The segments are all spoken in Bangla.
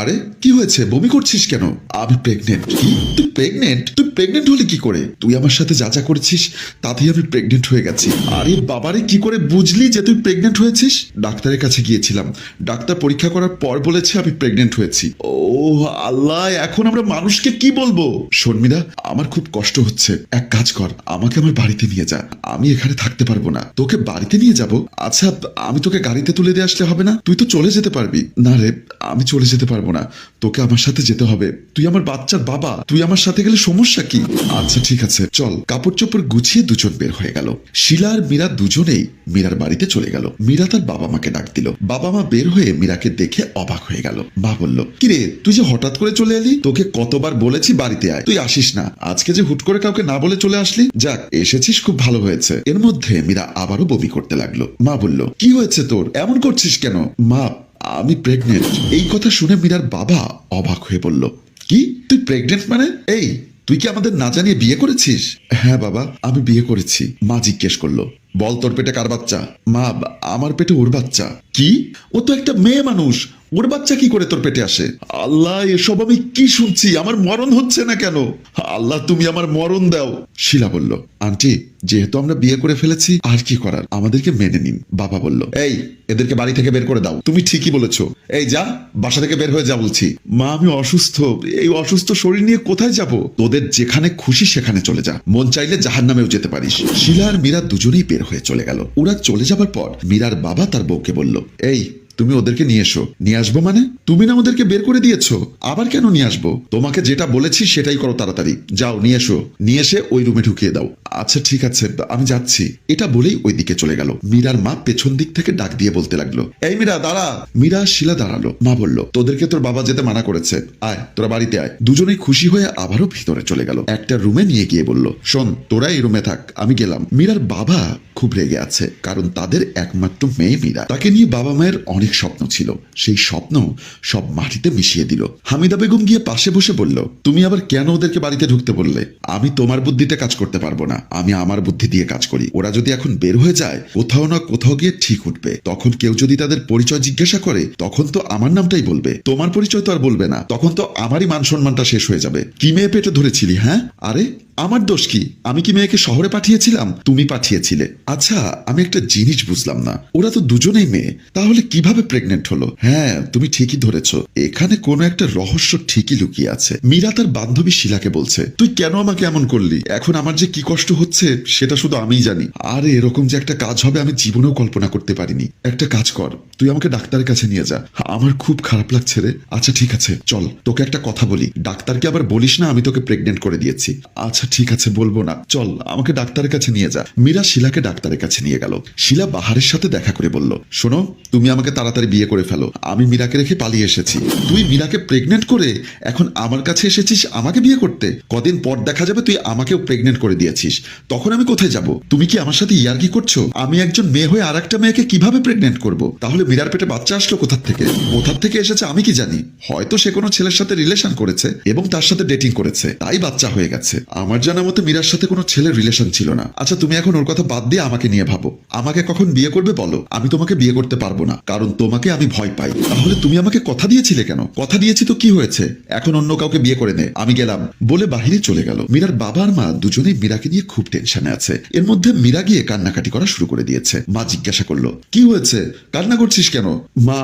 আরে, কি হয়েছে? বমি করছিস কেন? আমি প্রেগনেন্ট কি? তুই প্রেগনেন্ট তুই প্রেগনেন্ট হলি কি করে? তুই আমার সাথে যা যা করেছিস, তাতেই আমি প্রেগনেন্ট হয়ে গেছি। আরে বাবারে, কি করে বুঝলি যে তুই প্রেগনেন্ট হয়েছিস? ডাক্তারের কাছে গিয়েছিলাম। ডাক্তার পরীক্ষা করার পর বলেছে আমি প্রেগনেন্ট হয়েছি। ও আল্লাহ, এখন আমরা মানুষকে কি বলব? শর্মিলা আমার খুব কষ্ট হচ্ছে। এক কাজ কর, আমাকে আমার বাড়িতে নিয়ে যা। আমি এখানে থাকতে পারব না। তোকে বাড়িতে নিয়ে যাব? আচ্ছা আমি তোকে গাড়িতে তুলে দিয়ে আসলে হবে না? তুই তো চলে যেতে পারবি। না রে, আমি চলে যেতে পারব না। তোকে আমার সাথে যেতে হবে। তুই আমার বাচ্চার বাবা। তুই আমার সাথে গেলে সমস্যা কি? আচ্ছা ঠিক আছে। চল কাপড় চোপড় গুছিয়ে দুজন বের হয়ে গেল। শিলা আর মীরা দুজনেই মীরার বাড়িতে চলে গেল। মীরা তার বাবা মাকে ডাক দিল। বাবা মা বের হয়ে মীরাকে দেখে অবাক হয়ে গেল। মা বলল, কিরে, তুই যে হঠাৎ করে চলে এলি? তোকে কতবার বলেছি বাড়িতে আয়। তুই আসিস না। আজকে যে হুট করে কাউকে না বলে চলে আসলি? যাক, এসেছিস, খুব ভালো হয়েছে। এর মধ্যে মীরা আবারও বমি করতে লাগল। মা বলল, কি হয়েছে তোর? এমন করছিস কেন? মা আমি প্রেগনেন্ট এই কথা শুনে মীরার বাবা অবাক হয়ে বলল, কি? তুই প্রেগনেন্ট মানে? এই, তুই কি আমাদের না জানিয়ে বিয়ে করেছিস? হ্যাঁ বাবা, আমি বিয়ে করেছি। মা জিজ্ঞেস করল, বল তোর পেটে কার বাচ্চা? মা, আমার পেটে ওর বাচ্চা। কি? ও তো একটা মেয়ে মানুষ। ওর বাচ্চা কি করে তোর পেটে আসে? আল্লাহ, এসব আমি কি শুনছি? আমার মরণ হচ্ছে না কেন? আল্লাহ, তুমি আমার মরণ দাও। শিলা বলল, আন্টি, যেহেতু আমরা বিয়ে করে ফেলেছি, আর কি করার? আমাদেরকে মেনে নিন। বাবা বলল, এই, এদেরকে বাড়ি থেকে বের করে দাও। তুমি ঠিকই বলেছ। এই, যা, বাসা থেকে বের হয়ে যা বলছি। মা, আমি অসুস্থ। এই অসুস্থ শরীর নিয়ে কোথায় যাব? তোদের যেখানে খুশি, সেখানে চলে যা। মন চাইলে জাহান নামেও যেতে পারিস। শিলা আর মীরা দুজনেই বের হয়ে চলে গেল। ওরা চলে যাবার পর মীরার বাবা তার বউকে বলল, এই তুমি ওদেরকে নিয়ে এসো। নিয়ে আসব মানে? তুমি না ওদেরকে বের করে দিয়েছ। আবার কেন নিয়ে আসব? তোমাকে যেটা বলেছি সেটাই করো তাড়াতাড়ি। যাও, নিয়ে এসো। নিয়ে এসে ওই রুমে ঢুকিয়ে দাও। আচ্ছা ঠিক আছে, আমি যাচ্ছি। এটা বলেই ওই দিকে চলে গেল। মীরার মা পেছন দিক থেকে ডাক দিয়ে বলতে লাগল, এই মীরা, দাঁড়া। মীরা শিলা দাঁড়াল, মা বলল, তোদেরকে তোর বাবা যেতে মানা করেছে। আয়, তোরা বাড়িতে আয়। দুজনেই খুশি হয়ে আবারও ভিতরে চলে গেল। একটা রুমে নিয়ে গিয়ে বলল, শোন, তোরা এই রুমে থাক, আমি গেলাম। মীরার বাবা খুব রেগে আছে, কারণ তাদের একমাত্র মেয়ে মীরা। তাকে নিয়ে বাবা মায়ের অনেক স্বপ্ন ছিল। সেই স্বপ্ন সব মাটিতে মিশিয়ে দিল। হামিদা বেগম গিয়ে পাশে বসে বলল, তুমি আবার কেন ওদেরকে বাড়িতে ঢুকতে বললে? আমি তোমার বুদ্ধিতে কাজ করতে পারব না। আমি আমার বুদ্ধি দিয়ে কাজ করি। ওরা যদি এখন বের হয়ে যায়, কোথাও না কোথাও গিয়ে ঠিক উঠবে। তখন কেউ যদি তাদের পরিচয় জিজ্ঞাসা করে, তখন তো আমার নামটাই বলবে। তোমার পরিচয় তো আর বলবে না। তখন তো আমারই মান সম্মানটা শেষ হয়ে যাবে। কি মেয়ে পেটে ধরেছিলি হ্যাঁ? আরে, আমার দোষ কি? আমি কি মেয়েকে শহরে পাঠিয়েছিলাম? তুমি পাঠিয়েছিলে। আচ্ছা আমি একটা জিনিস বুঝলাম না। ওরা তো দুজনেই মেয়ে। তাহলে কীভাবে প্রেগনেন্ট হলো? হ্যাঁ তুমি ঠিকই ধরেছ। এখানে কোনো একটা রহস্য ঠিকই লুকিয়ে আছে। মীরা তার বান্ধবী শিলাকে বলছে, তুই কেন আমাকে এমন করলি? এখন আমার যে কি কষ্ট হচ্ছে সেটা শুধু আমিই জানি। আর, এরকম যে একটা কাজ হবে আমি জীবনেও কল্পনা করতে পারিনি। একটা কাজ কর, তুই আমাকে ডাক্তারের কাছে নিয়ে যা। আমার খুব খারাপ লাগছে রে। আচ্ছা ঠিক আছে, চল, তোকে একটা কথা বলি। ডাক্তারকে আবার বলিস না আমি তোকে প্রেগনেন্ট করে দিয়েছি। আচ্ছা ঠিক আছে, বলব না। চল, আমাকে ডাক্তারের কাছে নিয়ে যা। মীরা শিলাকে ডাক্তারের কাছে নিয়ে গেল। শিলা বাহারের সাথে দেখা করে বলল, শোনো, তুমি আমাকে তাড়াতাড়ি বিয়ে করে ফেলো। আমি মীরাকে রেখে পালিয়ে এসেছি। তুই মীরাকে প্রেগনেন্ট করে এখন আমার কাছে এসেছিস আমাকে বিয়ে করতে? কদিন পর দেখা যাবে তুই আমাকেও প্রেগনেন্ট করে দিয়েছিস। তখন আমি কোথায় যাব? তুমি কি আমার সাথে ইয়ার্কি করছ? আমি একজন মেয়ে হয়ে আর একটা মেয়েকে কীভাবে প্রেগনেন্ট করব? তাহলে মীরার পেটে বাচ্চা আসলো কোথার থেকে? কোথার থেকে এসেছে আমি কি জানি? হয়তো সে কোনো ছেলের সাথে রিলেশন করেছে এবং তার সাথে ডেটিং করেছে। তাই বাচ্চা হয়ে গেছে। আমার জানা মতে মীরার সাথে কোনো ছেলের রিলেশন ছিল না। আচ্ছা তুমি এখন ওর কথা বাদ দিয়ে আমাকে নিয়ে ভাবো। আমাকে কখন বিয়ে করবে বলো? আমি তোমাকে বিয়ে করতে পারব না। কারণ তোমাকে আমি ভয় পাই। তাহলে তুমি আমাকে কথা দিয়েছিলে কেন? কথা দিয়েছি তো কি হয়েছে? এখন অন্য কাউকে বিয়ে করে নে। আমি গেলাম বলে বাহিরে চলে গেল। মীরার বাবা আর মা দুজনেই মীরাকে নিয়ে খুব টেনশনে আছে। এর মধ্যে মীরা গিয়ে কান্নাকাটি করা শুরু করে দিয়েছে। মা জিজ্ঞাসা করল, কি হয়েছে? কান্না করছিস কেন? মা,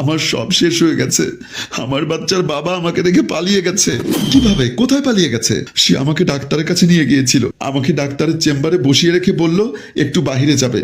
আমার সব শেষ হয়ে গেছে। আমার বাচ্চার বাবা আমাকে দেখে পালিয়ে গেছে। কীভাবে? কোথায় পালিয়ে গেছে? সে আমাকে ডাক্তারের কাছে নিয়ে গিয়েছিল। আমাকে ডাক্তারের চেম্বারে বসিয়ে রেখে বলল, একটু বাহিরে যাবে।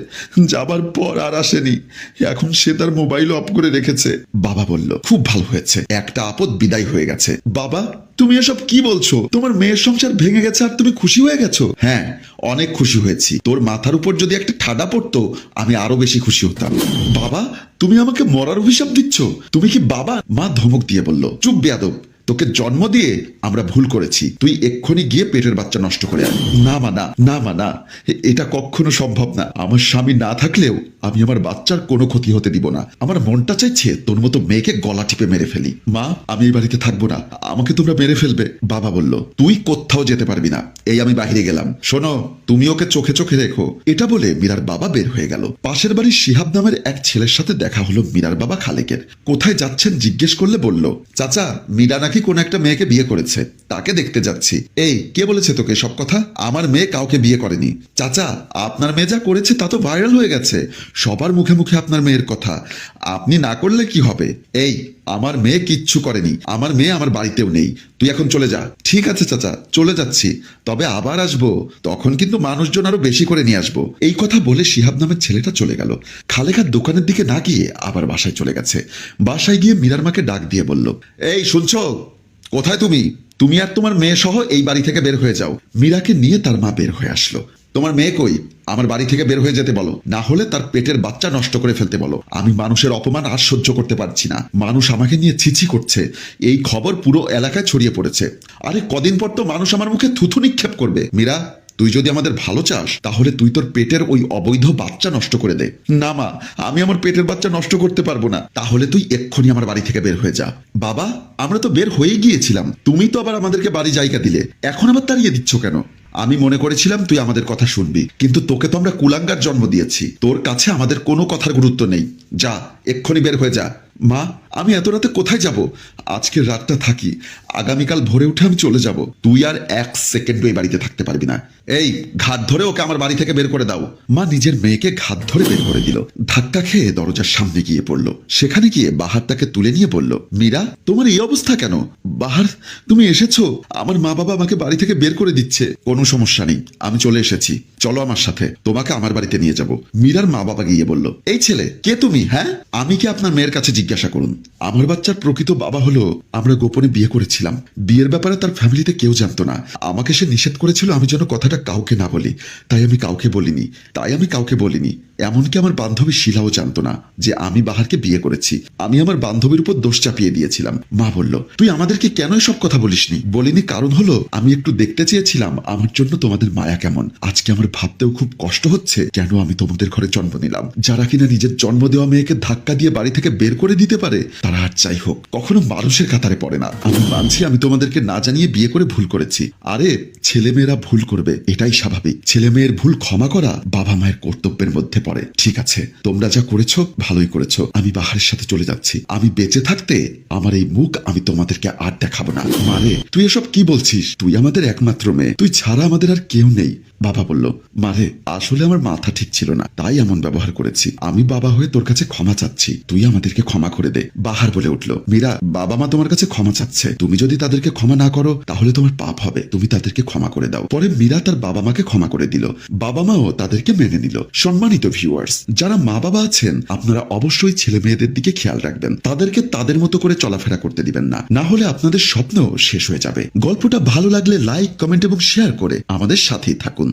যাবার পর আর আসেনি। এখন সে তার মোবাইল অফ করে রেখেছে। বাবা বলল, খুব ভালো হয়েছে। একটা আপদ বিদায় হয়ে গেছে। বাবা, তুমি এসব কি বলছো? তোমার মেয়ের সংসার ভেঙে গেছে আর তুমি খুশি হয়ে গেছো? হ্যাঁ অনেক খুশি হয়েছি। তোর মাথার উপর যদি একটা ঠাডা পড়তো, আমি আরও বেশি খুশি হতাম। বাবা, তুমি আমাকে মরার অভিশাপ দিচ্ছ। তুমি কি বাবা? মা ধমক দিয়ে বলল, চুপ বেয়াদব। তোকে জন্ম দিয়ে আমরা ভুল করেছি। তুই এক্ষুনি গিয়ে পেটের বাচ্চা নষ্ট করে আয় না মা না না মা না এটা কখনো সম্ভব না। আমার স্বামী না থাকলেও আমি আমার বাচ্চার কোনো ক্ষতি হতে দিব না। আমার মনটা চাইছে তোর মতো মেয়েকে গলা টিপে মেরে ফেলি। মা, আমি এই বাড়িতে থাকব না। আমাকে তোমরা মেরে ফেলবে, বাবা বলল। তুই কোথাও যেতে পারবি না। এই আমি বাহিরে গেলাম। শোনো, তুমি ওকে চোখে চোখে রেখো। এটা বলে মীরার বাবা বের হয়ে গেল। পাশের বাড়ির শিহাব নামের এক ছেলের সাথে দেখা হলো মীরার বাবা খালেকের। কোথায় যাচ্ছেন জিজ্ঞেস করলে বলল, চাচা, মীরা নাকি কোন একটা মেয়েকে বিয়ে করেছে? তাকে দেখতে যাচ্ছি। এই, কে বলেছে তোকে সব কথা? আমার মেয়ে কাউকে বিয়ে করেনি। চাচা, আপনার মেয়ে যা করেছে তা তো ভাইরাল হয়ে গেছে। সবার মুখে মুখে আপনার মেয়ের কথা। আপনি না করলে কি হবে? এই আমার মেয়ে কিচ্ছু করেনি। আমার মেয়ে আমার বাড়িতেও নেই। তুই এখন চলে যা। ঠিক আছে চাচা, চলে যাচ্ছি। তবে আবার আসব। তখন কিন্তু মানুষজন আরও বেশি করে নিয়ে আসব। এই কথা বলে শিহাব নামের ছেলেটা চলে গেল। খালেখার দোকানের দিকে না গিয়ে আবার বাসায় চলে গেছে। বাসায় গিয়ে মীরার মাকে ডাক দিয়ে বলল, এই, শুনছো? কোথায় তুমি? তুমি আর তোমার মেয়ে সহ এই বাড়ি থেকে বের হয়ে যাও। মীরাকে নিয়ে তার মা বের হয়ে আসলো। তোমার মেয়ে কই? আমার বাড়ি থেকে বের হয়ে যেতে বলো। না হলে তার পেটের বাচ্চা নষ্ট করে ফেলতে বলো। আমি মানুষের অপমান আর সহ্য করতে পারছি না। মানুষ আমাকে নিয়ে ছিছি করছে। এই খবর পুরো এলাকায় ছড়িয়ে পড়েছে। আরে কদিন পর তো মানুষ আমার মুখে থুথু নিক্ষেপ করবে। মীরা, তুই যদি আমাদের ভালো চাস, তাহলে তুই তোর পেটের ওই অবৈধ বাচ্চা নষ্ট করে দে। না মা, আমি আমার পেটের বাচ্চা নষ্ট করতে পারব না। তাহলে তুই এক্ষুনি আমার বাড়ি থেকে বের হয়ে যা। বাবা, আমরা তো বের হয়ে গিয়েছিলাম। তুমি তো আবার আমাদেরকে বাড়ি জায়গা দিলে। এখন আবার তাড়িয়ে দিচ্ছ কেন? আমি মনে করেছিলাম তুই আমাদের কথা শুনবি, কিন্তু তোকে তো আমরা কুলাঙ্গার জন্ম দিয়েছি। তোর কাছে আমাদের কোনো কথার গুরুত্ব নেই। যা, এক্ষুনি বের হয়ে যা। মা, আমি এত রাতে কোথায় যাব? আজকের রাতটা থাকি। আগামীকাল ভোরে উঠে আমি চলে যাব। তুই আর এক সেকেন্ড এই বাড়িতে থাকতে পারবি না। এই, ঘাত ধরে ওকে আমার বাড়ি থেকে বের করে দাও। মা নিজের মেয়েকে ঘাত ধরে বের করে দিল। ধাক্কা খেয়ে দরজার সামনে গিয়ে পড়ল। সেখানে গিয়ে বাহার তাকে তুলে নিয়ে বলল, মীরা, তোমার এই অবস্থা কেন? বাহার, তুমি এসেছ? আমার মা বাবা আমাকে বাড়ি থেকে বের করে দিচ্ছে। কোনো সমস্যা নেই, আমি চলে এসেছি। চলো আমার সাথে, তোমাকে আমার বাড়িতে নিয়ে যাব। মীরার মা বাবা গিয়ে বলল, এই ছেলে, কে তুমি হ্যাঁ? আমি কি আপনার মেয়ের কাছে জিজ্ঞাসা করুন। আমার বাচ্চার প্রকৃত বাবা হলো, আমরা গোপনে বিয়ে করেছিলাম। বিয়ের ব্যাপারে তার ফ্যামিলিতে কেউ জানতো না। আমাকে সে নিষেধ করেছিল আমি যেন কথাটা কাউকে না বলি। তাই আমি কাউকে বলিনি। তাই আমি কাউকে বলিনি। এমনকি আমার বান্ধবী শিলাও জানতো না যে আমি বাহারকে বিয়ে করেছি। আমি আমার বান্ধবীর উপর দোষ চাপিয়ে দিয়েছিলাম। মা বলল, তুই আমাদেরকে কেন সব কথা বলিসনি? বলিনি কারণ হলো, আমি একটু দেখতে চেয়েছিলাম আমার জন্য তোমাদের মায়া কেমন। আজকে আমার ভাবতেও খুব কষ্ট হচ্ছে কেন আমি তোমাদের ঘরে জন্ম নিলাম। যারা কিনা নিজের জন্ম দেওয়া মেয়েকে ধাক্কা দিয়ে বাড়ি থেকে বের করে দিতে পারে, তারা আর যাই হোক, কখনো মানুষের কাতারে পড়ে না। আমি মানছি আমি তোমাদেরকে না জানিয়ে বিয়ে করে ভুল করেছি। আরে, ছেলেমেয়েরা ভুল করবে, এটাই স্বাভাবিক। ছেলে মেয়ের ভুল ক্ষমা করা বাবা মায়ের কর্তব্যের মধ্যে পড়ে, ঠিক আছে, তোমরা যা করেছ, ভালোই করেছ, আমি বাহারের সাথে চলে যাচ্ছি। আমি বেঁচে থাকতে আমার এই মুখ আমি তোমাদেরকে আর দেখাবো না। মারে তুই এসব কি বলছিস? তুই আমাদের একমাত্র মেয়ে। তুই ছাড়া আমাদের আর কেউ নেই। বাবা বলল, মারে, আসলে আমার মাথা ঠিক ছিল না। তাই এমন ব্যবহার করেছি। আমি বাবা হয়ে তোর কাছে ক্ষমা চাচ্ছি। তুই আমাদেরকে ক্ষমা করে দে। বাহার বলে উঠল, মীরা, বাবা মা তোমার কাছে ক্ষমা চাচ্ছে। তুমি যদি তাদেরকে ক্ষমা না করো, তাহলে তোমার পাপ হবে। তুমি তাদেরকে ক্ষমা করে দাও। পরে মীরা তার বাবা মাকে ক্ষমা করে দিল। বাবা মাও তাদেরকে মেনে নিল। সম্মানিত ভিউয়ার্স, যারা মা বাবা আছেন, আপনারা অবশ্যই ছেলে মেয়েদের দিকে খেয়াল রাখবেন। তাদেরকে তাদের মতো করে চলাফেরা করতে দিবেন না। না হলে আপনাদের স্বপ্ন শেষ হয়ে যাবে। গল্পটা ভালো লাগলে লাইক, কমেন্ট এবং শেয়ার করে আমাদের সাথেই থাকুন।